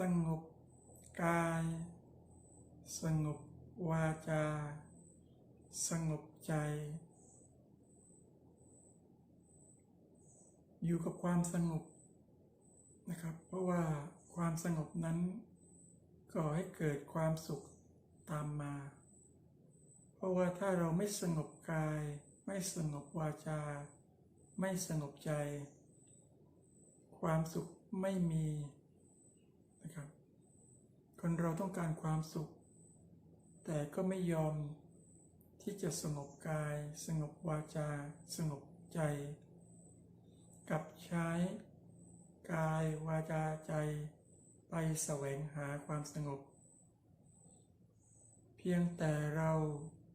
สงบกาย สงบวาจา สงบใจ อยู่กับความสงบนะครับ เพราะว่าความสงบนั้นก่อให้เกิดความสุขตามมา เพราะว่าถ้าเราไม่สงบกาย ไม่สงบวาจา ไม่สงบใจ ความสุขไม่มี นะครับ คนเราต้องการความสุข แต่ก็ไม่ยอมที่จะสงบกาย สงบวาจา สงบใจ กับใช้กายวาจาใจ ไปแสวงหาความสงบ เพียงแต่เรา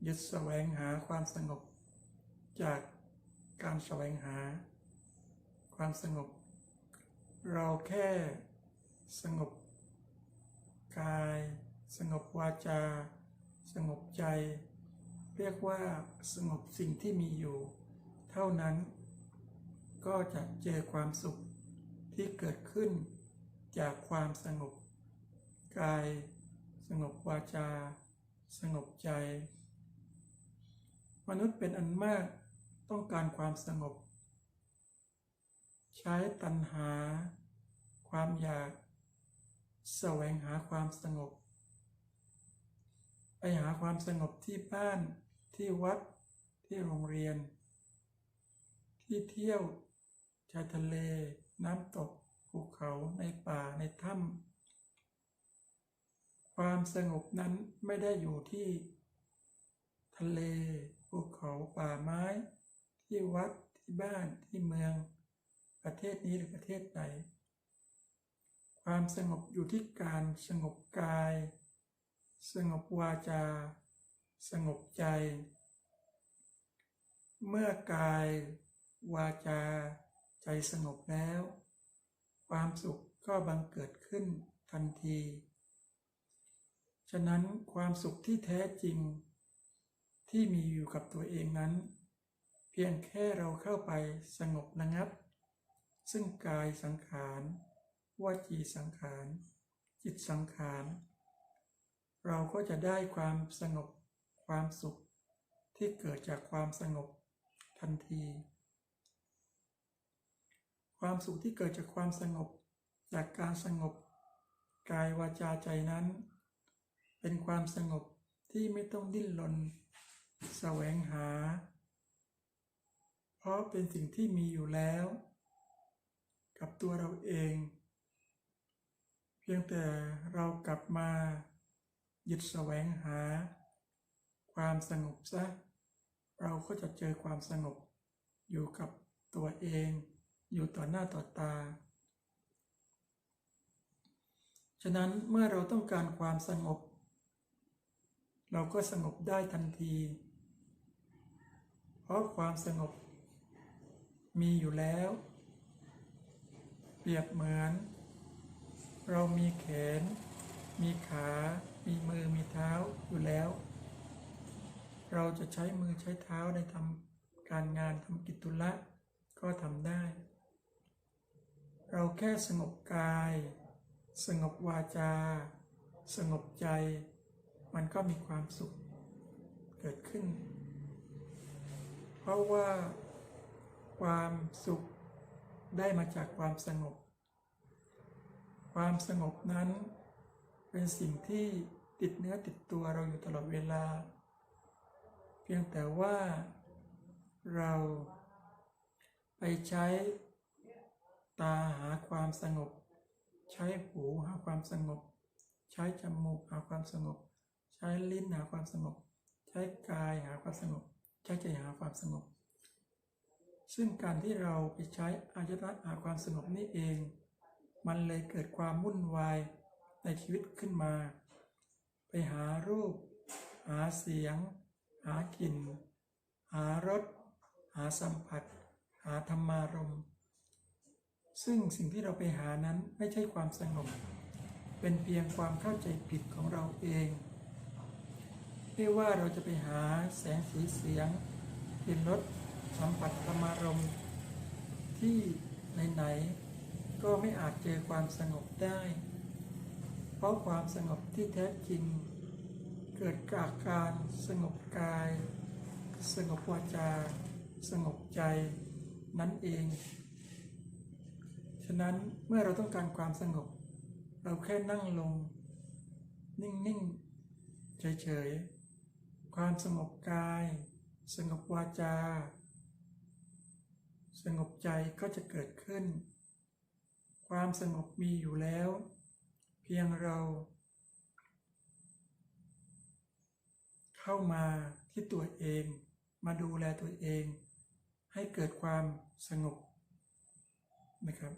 ยึดแสวงหาความสงบ จากการแสวงหา ความสงบ เราแค่สงบ กาย สงบวาจา สงบใจ เรียกว่าสงบสิ่งที่มีอยู่ เท่านั้น ก็จะเจอความสุขที่เกิดขึ้นจากความสงบ กาย สงบวาจา สงบใจ มนุษย์เป็นอันมากต้องการความสงบ ใช้ตัณหา ความอยาก แสวงหาความสงบ ไปหาความสงบที่บ้าน ที่วัด ที่โรงเรียน ที่เที่ยวชายทะเล น้ำตก ภูเขาในป่าในถ้ำความสงบนั้นไม่ได้อยู่ที่ ทะเล ภูเขาป่าไม้ ที่วัดที่บ้านที่เมือง ประเทศนี้หรือประเทศไหน ความสงบอยู่ที่การสงบกาย สงบวาจา สงบใจ เมื่อกาย วาจา ใจสงบแล้ว ความสุขก็บังเกิดขึ้นทันที ฉะนั้นความสุขที่แท้จริง ที่มีอยู่กับตัวเองนั้น เพียงแค่เราเข้าไปสงบระงับ ซึ่งกายสังขาร วจีสังขาร จิตสังขาร เราก็จะได้ความสงบความสุขที่เกิดจากความสงบทันที ความสุขที่เกิดจากความสงบ จากการสงบ กายวาจาใจนั้น เป็นความสงบที่ไม่ต้องดิ้นรนแสวงหา เพราะเป็นสิ่งที่มีอยู่แล้ว กับตัวเราเอง พียงแต่เรากลับมายึดแสวงหา ความสงบซะเราก็จะเจอความสงบ อยู่กับตัวเอง อยู่ต่อหน้าต่อตา ฉะนั้นเมื่อเราต้องการความสงบ เราก็สงบได้ทันที เพราะความสงบ มีอยู่แล้ว เปรียบเหมือน เรามีแขน มีขา มีมือ มีเท้าอยู่แล้ว เราจะใช้มือใช้เท้าในทำการงานทำกิจธุระก็ทำได้ เราแค่สงบกาย สงบวาจา สงบใจ มันก็มีความสุขเกิดขึ้น เพราะว่าความสุขได้มาจากความสงบ ความสงบนั้น เป็นสิ่งที่ติดเนื้อติดตัวเราอยู่ตลอดเวลา เพียงแต่ว่าเราไปใช้ตาหาความสงบ ใช้หูหาความสงบ ใช้จมูกหาความสงบ ใช้ลิ้นหาความสงบ ใช้กายหาความสงบ ใช้ใจหาความสงบ ซึ่งการที่เราไปใช้อายตนะหาความสงบนี่เอง มันเลยเกิดความวุ่นวายในชีวิตขึ้นมา ไปหารูป หาเสียง หากลิ่น หารส หาสัมผัส หาธรรมารม ซึ่งสิ่งที่เราไปหานั้นไม่ใช่ความสงบ เป็นเพียงความเข้าใจผิดของเราเองไม่ว่าเราจะไปหาแสงสีเสียงกลิ่นรสสัมผัสธรรมารมที่ไหนๆ ก็ไม่อาจเจอความสงบได้ เพราะความสงบที่แท้จริง เกิดจากการสงบกาย สงบวาจา สงบใจนั่นเอง ฉะนั้นเมื่อเราต้องการความสงบ เราแค่นั่งลง นิ่งๆ เฉยๆ ความสงบกาย สงบวาจา สงบใจก็จะเกิดขึ้น ความสงบมีอยู่แล้ว เพียงเรา เข้ามาที่ตัวเอง มาดูแลตัวเอง ให้เกิดความสงบนะครับ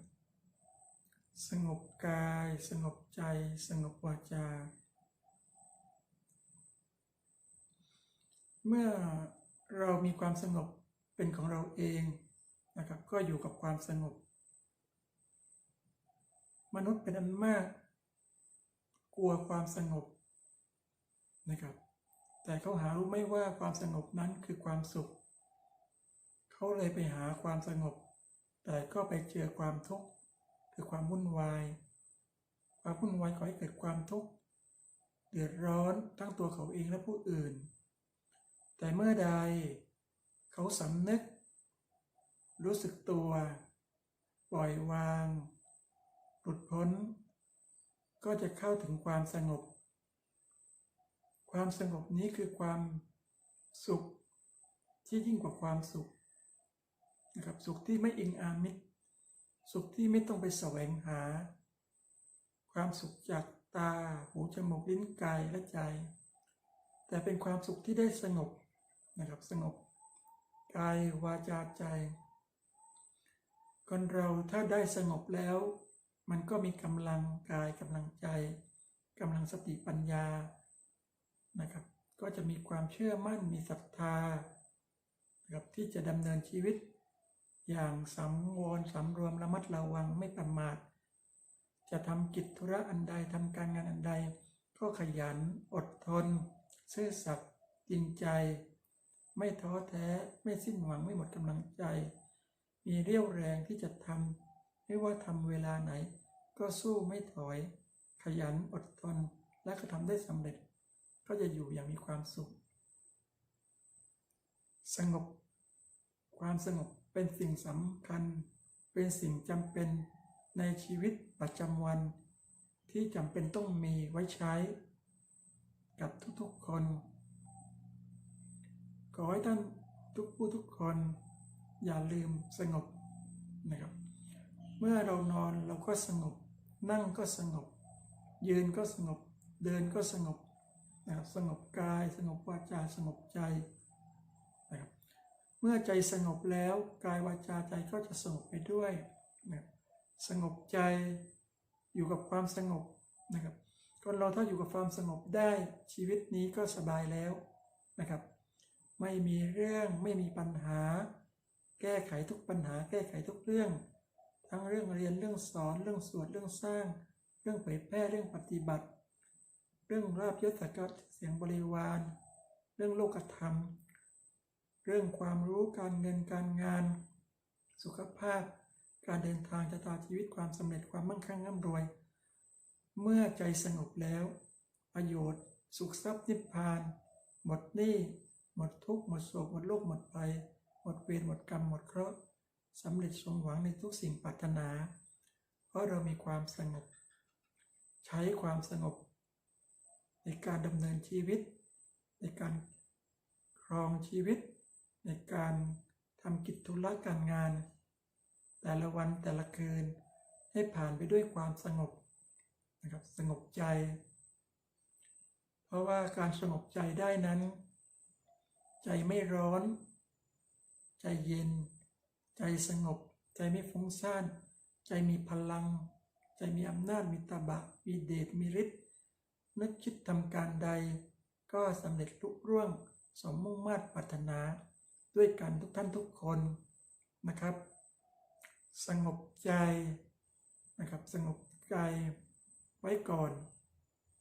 สงบกาย สงบใจ สงบวาจา เมื่อเรามีความสงบเป็นของเราเองนะครับ ก็อยู่กับความสงบ มนุษย์เป็นอันมาก กลัวความสงบนะครับ แต่เขาหารู้ไม่ว่าความสงบนั้นคือความสุข เขาเลยไปหาความสงบ แต่ก็ไปเจอความทุกข์คือความวุ่นวาย ความวุ่นวายก่อให้เกิดความทุกข์เดือดร้อนทั้งตัวเขาเองและผู้อื่น แต่เมื่อใดเขาสำนึก รู้สึกตัว ปล่อยวาง หลุดพ้น ก็จะเข้าถึงความสงบ ความสงบนี้คือความสุขที่ยิ่งกว่าความสุขนะครับสุขที่ไม่อิงอามิตรสุขที่ไม่ต้องไปแสวงหา ความสุขจากตา หูจมูกลิ้นกายและใจ แต่เป็นความสุขที่ได้สงบนะครับสงบกายวาจาใจคนเราถ้าได้สงบแล้ว มันก็มีกำลังกายกำลังใจกำลังสติปัญญานะครับ ก็จะมีความเชื่อมั่นมีศรัทธานะครับที่จะดำเนินชีวิต อย่างสำวรสำรวมระมัดระวังไม่ประมาทจะทำกิจธุระอันใดทำการงานอันใด ก็ขยันอดทน ซื่อสัตย์จริงใจ ไม่ท้อแท้ไม่สิ้นหวังไม่หมดกำลังใจ มีเรี่ยวแรงที่จะทำ ไม่ว่าทำเวลาไหน ก็สู้ไม่ถอย ขยันอดทนและก็ทำได้สำเร็จ ก็จะอยู่อย่างมีความสุข สงบ ความสงบเป็นสิ่งสำคัญ เป็นสิ่งจำเป็นในชีวิตประจำวัน ที่จำเป็นต้องมีไว้ใช้ กับทุกๆคน ขอให้ท่านทุกผู้ทุกคน อย่าลืมสงบนะครับ เมื่อเรานอนเราก็สงบ นั่งก็สงบ ยืนก็สงบ เดินก็สงบนะครับสงบกาย สงบวาจาสงบใจนะครับเมื่อใจสงบแล้วกายวาจาใจก็จะสงบไปด้วยนะสงบใจอยู่กับความสงบนะครับคนเราถ้าอยู่กับความสงบได้ชีวิตนี้ก็สบายแล้วนะครับ ไม่มีเรื่องไม่มีปัญหา แก้ไขทุกปัญหา แก้ไขทุกเรื่อง ทั้งเรื่องเรียนเรื่องสอนเรื่องสวดเรื่องสร้าง เรื่องเผยแพร่เรื่องปฏิบัติ เรื่องราบยศสักดิ์เสียงบริวาร เรื่องโลกธรรม เรื่องความรู้การเงินการงาน สุขภาพ การเดินทางชะตาชีวิตความสำเร็จความมั่งคั่งร่ำรวย เมื่อใจสงบแล้ว ประโยชน์ สุขทรัพย์นิพพาน หมดหนี้หมดทุกข์หมดโศกหมดโรคหมดภัยหมดเวรหมดกรรมหมดเคราะห์ สำเร็จสมหวังในทุกสิ่งปรารถนา เพราะเรามีความสงบ ใช้ความสงบ ในการดำเนินชีวิต ในการครองชีวิต ในการทำกิจธุระการงาน แต่ละวันแต่ละคืนให้ผ่านไปด้วยความสงบนะครับสงบใจ เพราะว่าการสงบใจได้นั้น ใจไม่ร้อน ใจเย็น ใจสงบ ใจไม่ฟุ้งซ่าน ใจมีพลัง ใจมีอำนาจมีตาบะมีเดชมีฤทธิ์นึกคิดทำการใด ก็สำเร็จลุร่วงสมมุ่งมา่ปรารถนา ด้วยกันทุกท่านทุกคนนะครับ สงบใจนะครับ สงบใจไว้ก่อน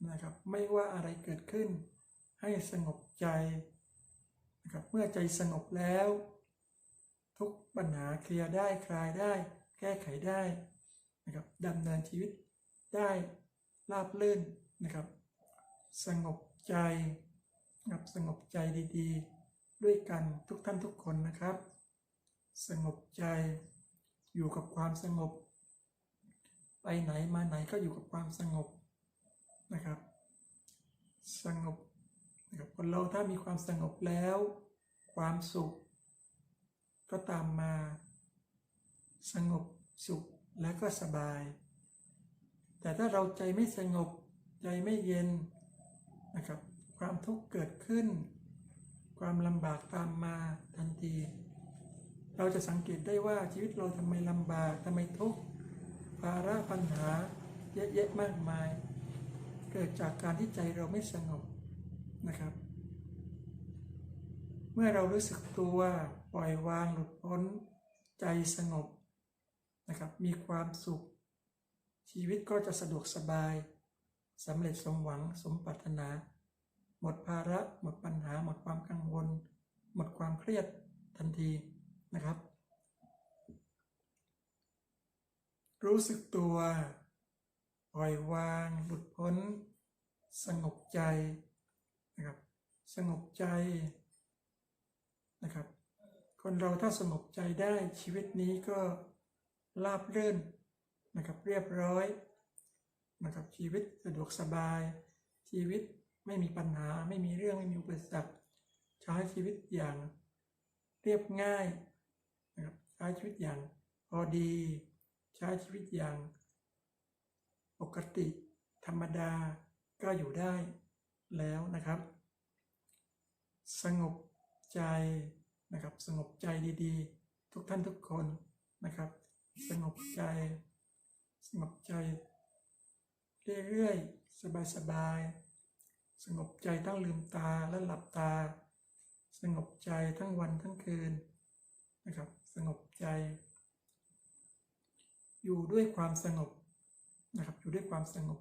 นะครับ ไม่ว่าอะไรเกิดขึ้น ให้สงบใจนะครับ เมื่อใจสงบแล้ว ทุกปัญหาเคลียร์ได้คลายได้ แก้ไขได้นะครับดำเนินชีวิตได้ราบลื่นนะครับ สงบใจนะครับสงบใจดีๆ ด้วยกันทุกท่านทุกคนนะครับ สงบใจอยู่กับความสงบ ไปไหนมาไหนก็อยู่กับความสงบนะครับ สงบนะครับคนเราถ้ามีความสงบแล้ว ความสุข ก็ตามมา สงบสุขและก็สบาย แต่ถ้าเราใจไม่สงบ ใจไม่เย็นนะครับ ความทุกข์เกิดขึ้น ความลำบากตามมาทันที เราจะสังเกตได้ว่าชีวิตเราทำไมลำบากทำไมทุกข์ภาระปัญหาเยอะแยะมากมาย เกิดจากการที่ใจเราไม่สงบนะครับ เมื่อเรารู้สึกตัว ปล่อยวางหลุดพ้น ใจสงบนะครับมีความสุข ชีวิตก็จะสะดวกสบายสำเร็จสมหวังสมปรารถนา หมดภาระ หมดปัญหา หมดความกังวล หมดความเครียดทันทีนะครับ รู้สึกตัวปล่อยวางหลุดพ้น สงบใจนะครับ สงบใจนะครับ คนเราถ้าสงบใจได้ชีวิตนี้ก็ราบรื่นนะครับเรียบร้อยนะครับชีวิตสะดวกสบาย ชีวิตไม่มีปัญหาไม่มีเรื่องไม่มีอุปสรรคใช้ชีวิตอย่างเรียบง่ายนะครับใช้ชีวิตอย่างพอดี ใช้ชีวิตอย่าง ปกติ ธรรมดาก็อยู่ได้แล้วนะครับ สงบใจ นะครับ สงบใจดีๆ ทุกท่านทุกคนนะครับ สงบใจ สงบใจเรื่อยๆ สบายๆ สงบใจทั้งลืมตาและหลับตา สงบใจทั้งวันทั้งคืนนะครับ สงบใจ อยู่ด้วยความสงบนะครับ อยู่ด้วยความสงบ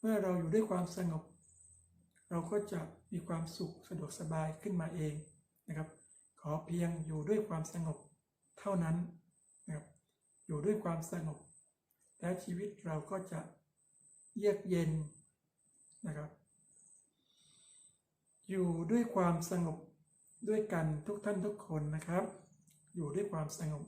เมื่อเราอยู่ด้วยความสงบ เราก็จะมีความสุขสะดวกสบายขึ้นมาเอง นะครับ ขอเพียงอยู่ด้วยความสงบเท่านั้นนะครับอยู่ด้วยความสงบ แล้วชีวิตเราก็จะเยือกเย็นนะครับ อยู่ด้วยความสงบด้วยกันทุกท่านทุกคนนะครับ อยู่ด้วยความสงบ